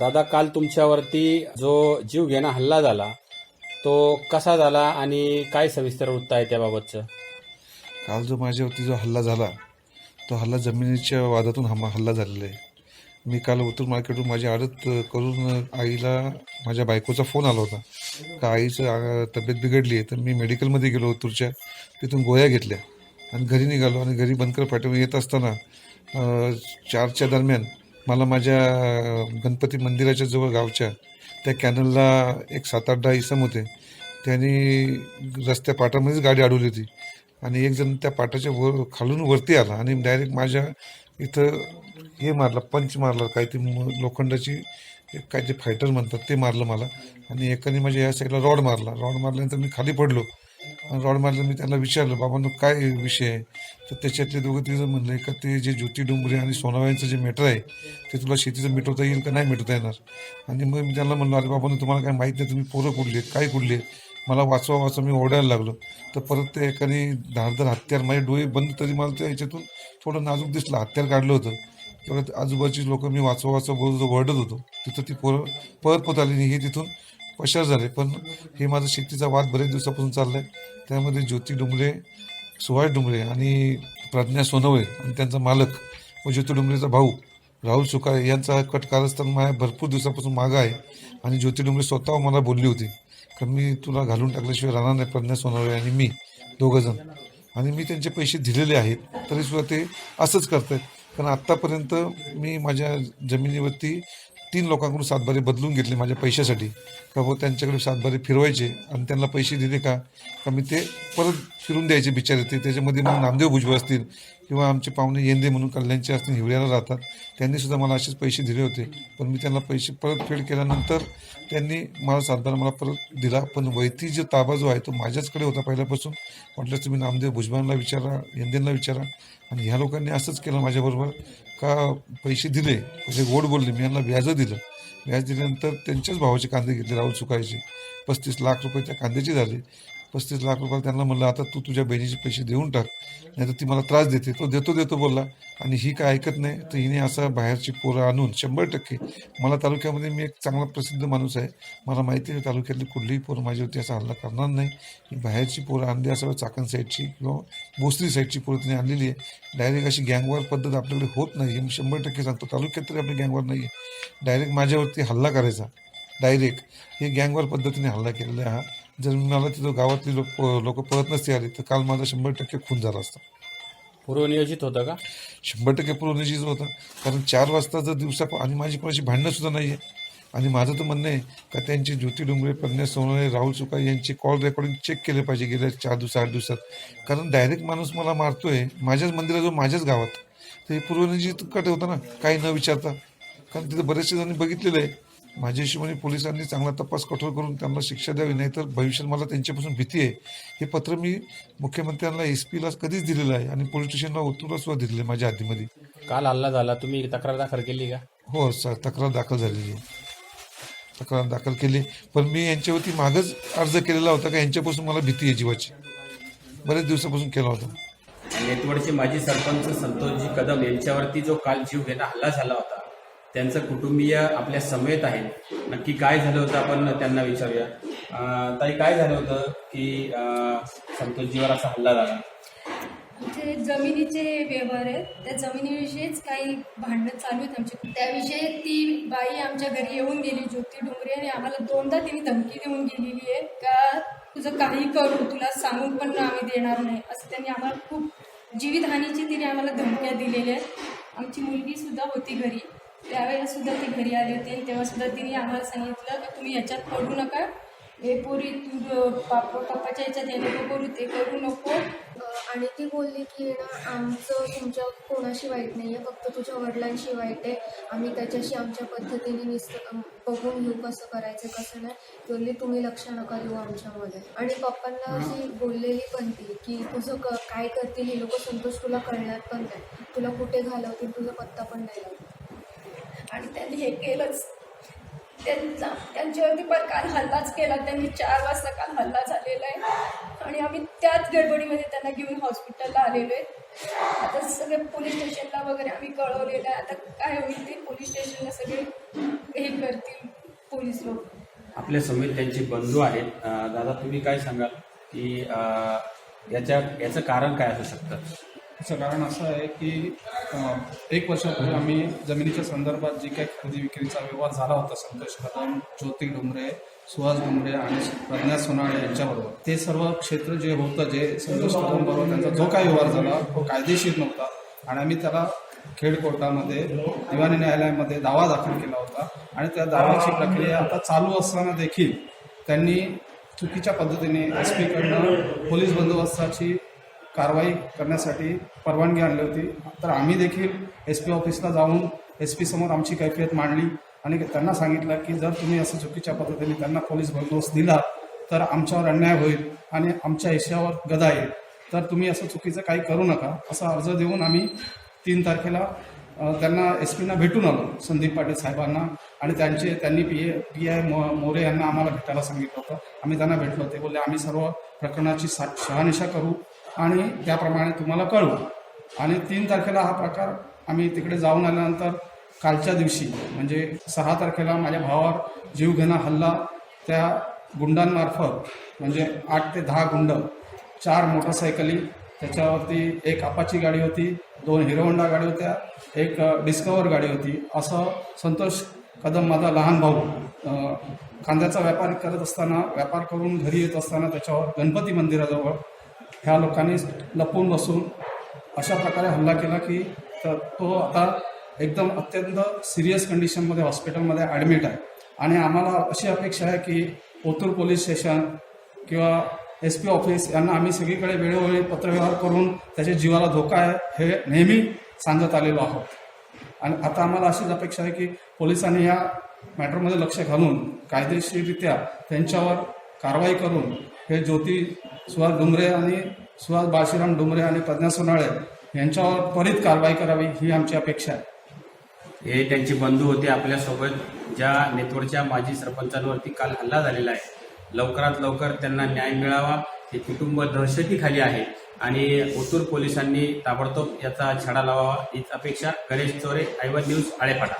दादा काल तुमच्यावरती जो जीव घेणा हल्ला झाला तो कसा झाला आणि काय सविस्तर वृत्त आहे त्याबाबतचं? काल जो माझ्यावरती जो हल्ला झाला तो हल्ला जमिनीच्या वादातून हा हल्ला झालेला आहे. मी काल उतर मार्केटहून माझी आडत करून आईला माझ्या बायकोचा फोन आला होता. का आईचं तब्येत बिघडली आहे तर मी मेडिकलमध्ये गेलो ओतूरच्या तिथून गोळ्या घेतल्या. आणि घरी निघालो आणि घरी बनकर फाट्यावर येत असताना चारच्या दरम्यान मला माझ्या गणपती मंदिराच्या जवळ गावच्या त्या कॅनलला एक सात आठ दहा इसम होते. त्यांनी रस्त्या पाटामध्येच गाडी अडवली होती. आणि एक जण त्या पाटाच्या वर खालून वरती आला आणि डायरेक्ट माझ्या इथं हे मारलं पंच मारलं काय ते लोखंडाची एक काय ते फायटर म्हणतात ते मारलं मला. आणि एकाने माझ्या या साईडला रॉड मारला. रॉड मारल्यानंतर मी खाली पडलो. रॉड मारलं मी त्यांना विचारलं बाबांनो काय विषय आहे? तर त्याच्यातले दोघं तिघं म्हणले का ते जे ज्योती डोंगरे आणि सोनाबाईंचं जे मेटर आहे ते तुला शेतीचं मिटवता येईल का नाही मिटवता येणार? आणि मग मी त्यांना म्हणलो अरे बाबांनो तुम्हाला काय माहीत नाही तुम्ही पोरं कुठले काय कुठले मला वाचवा वाचवा मी ओरडायला लागलो. तर परत ते एकाने धारदार हत्यार माझे डोळे बंद तरी मला त्या याच्यातून थोडं नाजूक दिसलं हत्यार काढलं होतं. परत आजूबाजूची लोक मी वाचवा वाचवा बोलत ओरडत होतो. तिथं ती पोरं परत पोत आली नाही हे तिथून पशार झाले. पण हे माझा शेतीचा वाद बरेच दिवसापासून चालला आहे त्यामध्ये ज्योती डोंगरे सुभाष डोंगरे आणि प्रज्ञा सोनवळे आणि त्यांचा मालक व ज्योती डोंगरेचा भाऊ राहुल सुकाळे यांचा कट कारस्थान माझ्या भरपूर दिवसापासून मागं आहे आणि ज्योती डोंगरे स्वतः मला बोलली होती. का मी तुला घालून टाकल्याशिवाय राहणार नाही प्रज्ञा सोनवळे आणि मी दोघंजण आणि मी त्यांचे पैसे दिलेले आहेत तरीसुद्धा ते असंच करत आहेत कारण आत्तापर्यंत मी माझ्या जमिनीवरती तीन लोकांकडून सातबारे बदलून घेतले माझ्या पैशासाठी. का भाऊ त्यांच्याकडे सातबारे फिरवायचे आणि त्यांना पैसे दिले का? का मी ते परत फिरून द्यायचे बिचारे ते. त्याच्यामध्ये मग नामदेव भुजबळ असतील किंवा आमचे पाहुणे येंदे म्हणून कल्याणचे असतील हिवऱ्याला राहतात त्यांनी सुद्धा मला असेच पैसे दिले होते. पण मी त्यांना पैसे परतफेड केल्यानंतर त्यांनी मला सातबारा मला परत दिला. पण वैती जो ताबा जो आहे तो माझ्याचकडे होता पहिल्यापासून. म्हटलं तुम्ही नामदेव भुजबळांना विचारा येंदेंना विचारा. आणि ह्या लोकांनी असंच केलं माझ्याबरोबर. का पैसे दिले? म्हणजे गोड बोलले. मी यांना व्याज दिलं. व्याज दिल्यानंतर त्यांच्याच भावाचे कांदे घेतले राहुल सुकायचे. पस्तीस लाख रुपये त्या कांद्याचे झाले. पस्तीस लाख रुपये त्यांना म्हणलं आता तू तुझ्या बहिणीचे पैसे देऊन टाक नाही तर ती मला त्रास देते. तो देतो देतो बोलला. आणि ही काय ऐकत नाही तर हिने असं बाहेरची पोरं आणून शंभर टक्के मला तालुक्यामध्ये मी एक चांगला प्रसिद्ध माणूस आहे. मला माहिती आहे तालुक्यातली कुठलीही पोरं माझ्यावरती असा हल्ला करणार नाही. ही बाहेरची पोरं आणली असावं चाकण साईडची किंवा भोसरी साईडची पोरं तिने आणलेली आहे. डायरेक्ट अशी गँगवार पद्धत आपल्याकडे होत नाही हे मी शंभर टक्के सांगतो. तालुक्यात तरी आपली गँगवार नाही आहे डायरेक्ट माझ्यावरती हल्ला करायचा डायरेक्ट. हे गँगवार पद्धतीने हल्ला केलेला आहे हा जर मला तिथं गावातली लोक लोक पळत नसते आले तर काल माझा शंभर टक्के खून झाला असता. पूर्वनियोजित होतं का? शंभर टक्के पूर्वनियोजित होता. कारण चार वाजता जर दिवसा आणि माझी कोणाशी भांडणं सुद्धा नाही आहे आणि माझं तर म्हणणं आहे का त्यांची ज्योती डोंगरे प्रज्ञा सोनवणे राहुल सुका यांची कॉल रेकॉर्डिंग चेक केले पाहिजे गेल्या चार दिवस आठ दिवसात. कारण डायरेक्ट माणूस मला मारतोय माझ्याच मंदिराजवळ माझ्याच गावात. तर हे पूर्वनियोजित कट होतं ना काही न विचारता. कारण तिथं बरेचसे जणांनी बघितलेलं आहे. माझ्या हिशोबाने पोलिसांनी चांगला तपास कठोर करून त्यांना शिक्षा द्यावी नाही तर भविष्यात मला त्यांच्यापासून भीती आहे. हे पत्र मी मुख्यमंत्र्यांना एस पीला कधीच दिलेलं आहे आणि पोलीस स्टेशनला ओतूरला सुद्धा दिलेलं आहे माझ्या हद्दीमध्ये काल हल्ला झाला. तुम्ही तक्रार दाखल केली का? हो स तक्रार दाखल झालेली आहे. तक्रार दाखल केली. पण मी यांच्यावरती मागच अर्ज केलेला होता का यांच्यापासून मला भीती आहे जीवाची. बरेच दिवसापासून केला होता. नेतवडचे माजी सरपंच संतोषजी कदम यांच्यावरती जो काल जीव घेणा हल्ला झाला होता त्यांचं कुटुंबीय आपल्या समेत आहेत नक्की काय झालं होतं आपण त्यांना विचारूया. ताई काय झालं होतं की संतोषजीवर असा हल्ला झाला? जे जमिनीचे व्यवहार आहेत. त्या जमिनीविषयीच काही भांडणं चालू आहेत आमची त्याविषयी ती बाई आमच्या घरी येऊन गेली ज्योती डोंगरे आणि आम्हाला दोनदा तिने धमकी देऊन गेलेली आहे का तुझं काही करू तुला सांगून पण आम्ही देणार नाही. असं त्यांनी आम्हाला खूप जीवितहानीची तिने आम्हाला धमक्या दिलेल्या आहेत. आमची मुलगी सुद्धा होती घरी. त्यावेळेला सुद्धा ती घरी आली होती तेव्हा सुद्धा तिने आम्हाला सांगितलं की तुम्ही याच्यात पडू नका. हे पोरी तू पाप पप्पाच्या याच्यात हे नको करू ते करू नको. आणि ती बोलली की ना आमचं तुमच्या कोणाशी वाईट नाही आहे फक्त तुझ्या वडिलांशी वाईट आहे. आम्ही त्याच्याशी आमच्या पद्धतीने निस अम, बघून घेऊ कसं करायचं कसं नाही. ती बोलली तुम्ही लक्ष नका देऊ आमच्यामध्ये. आणि पप्पांना अशी बोललेली पण ती की तुझं क काय करतील हे लोक संतोष तुला कळणार पण नाही. तुला कुठे घालवतील तुझा पत्ता पण नाही त्यांनी हे केलंच. त्यांचा त्यांच्यावरती पण काल हल्लाच केला. त्यांनी चार वाजता काल हल्ला झालेला आहे. आणि आम्ही त्याच गडबडीमध्ये त्यांना घेऊन हॉस्पिटलला आलेलो आहे. आता सगळे पोलीस स्टेशनला वगैरे आम्ही कळवलेलं आहे. आता काय होईल ते पोलीस स्टेशनला सगळे हे करतील पोलीस लोक. आपल्या समीर त्यांचे बंधू आहेत. दादा तुम्ही काय सांगाल? की याच्या याचं कारण काय असू शकतं? याचं कारण असं आहे की एक वर्षापूर्वी आम्ही जमिनीच्या संदर्भात जी काही खरेदी विक्रीचा व्यवहार झाला होता संतोष कदम ज्योती डोंगरे सुहास डोंगरे आणि प्रज्ञा सोनाळे यांच्याबरोबर. ते सर्व क्षेत्र जे होतं जे संतोष कदम बरोबर त्यांचा जो काही व्यवहार झाला तो कायदेशीर नव्हता. आणि आम्ही त्याला खेड कोर्टामध्ये दिवाणी न्यायालयामध्ये दावा दाखल केला होता. आणि त्या दाव्याची प्रक्रिया आता चालू असताना देखील त्यांनी चुकीच्या पद्धतीने एस पीकडनं पोलीस बंदोबस्ताची कारवाई करण्यासाठी परवानगी आणली होती. तर आम्ही देखील एस पी ऑफिसला जाऊन एस पी समोर आमची कैफियत मांडली आणि त्यांना सांगितलं की जर तुम्ही असं चुकीच्या पद्धतीने त्यांना पोलीस बंदोबस्त दिला तर आमच्यावर अन्याय होईल आणि आमच्या हिश्यावर गदा येईल. तर तुम्ही असं चुकीचं काही करू नका असा अर्ज देऊन आम्ही तीन तारखेला त्यांना एस पीना भेटून आलो संदीप पाटील साहेबांना. आणि त्यांचे त्यांनी P A P I More यांना आम्हाला भेटायला सांगितलं होतं. आम्ही त्यांना भेटलो ते बोलले आम्ही सर्व प्रकरणाची सा शहानिशा करू. आणि त्याप्रमाणे तुम्हाला कळवू आणि तीन तारखेला हा प्रकार आम्ही तिकडे जाऊन आल्यानंतर कालच्या दिवशी म्हणजे सहा तारखेला माझ्या भावावर जीवघेणा हल्ला त्या गुंडांमार्फत म्हणजे आठ ते दहा गुंड चार मोटरसायकली त्याच्यावरती एक अपाची गाडी होती दोन हिरो होंडा गाडी होत्या एक डिस्कवर गाडी होती. असं संतोष कदम माझा लहान भाऊ कांद्याचा व्यापार करत असताना व्यापार करून घरी येत असताना त्याच्यावर गणपती मंदिराजवळ ह्या लोकांनी लपून बसून अशा प्रकारे हल्ला केला की तर तो आता एकदम अत्यंत सिरियस कंडिशनमध्ये हॉस्पिटलमध्ये ॲडमिट आहे. आणि आम्हाला अशी अपेक्षा आहे की ओतूर पोलीस स्टेशन किंवा एस पी ऑफिस यांना आम्ही सगळीकडे वेळोवेळी पत्रव्यवहार करून त्याच्या जीवाला धोका आहे हे नेहमी सांगत आलेलो आहोत. आणि आता आम्हाला अशीच अपेक्षा आहे की पोलिसांनी या मॅटरमध्ये लक्ष घालून कायदेशीररित्या त्यांच्यावर कारवाई करून हे ज्योती सुहास डुमरे आणि सुहास बाशीराम डुमरे आणि प्रज्ञा सोनाळे यांच्यावर त्वरित कारवाई करावी ही आमची अपेक्षा आहे. हे त्यांचे बंधू होते आपल्यासोबत ज्या नेतवरच्या माजी सरपंचांवरती काल हल्ला झालेला आहे. लवकरात लवकर त्यांना न्याय मिळावा हे कुटुंब दहशतीखाली आहे आणि ओतूर पोलिसांनी ताबडतोब याचा छडा लावावा हीच अपेक्षा. गणेश चोरे आयवन न्यूज आळेपाटा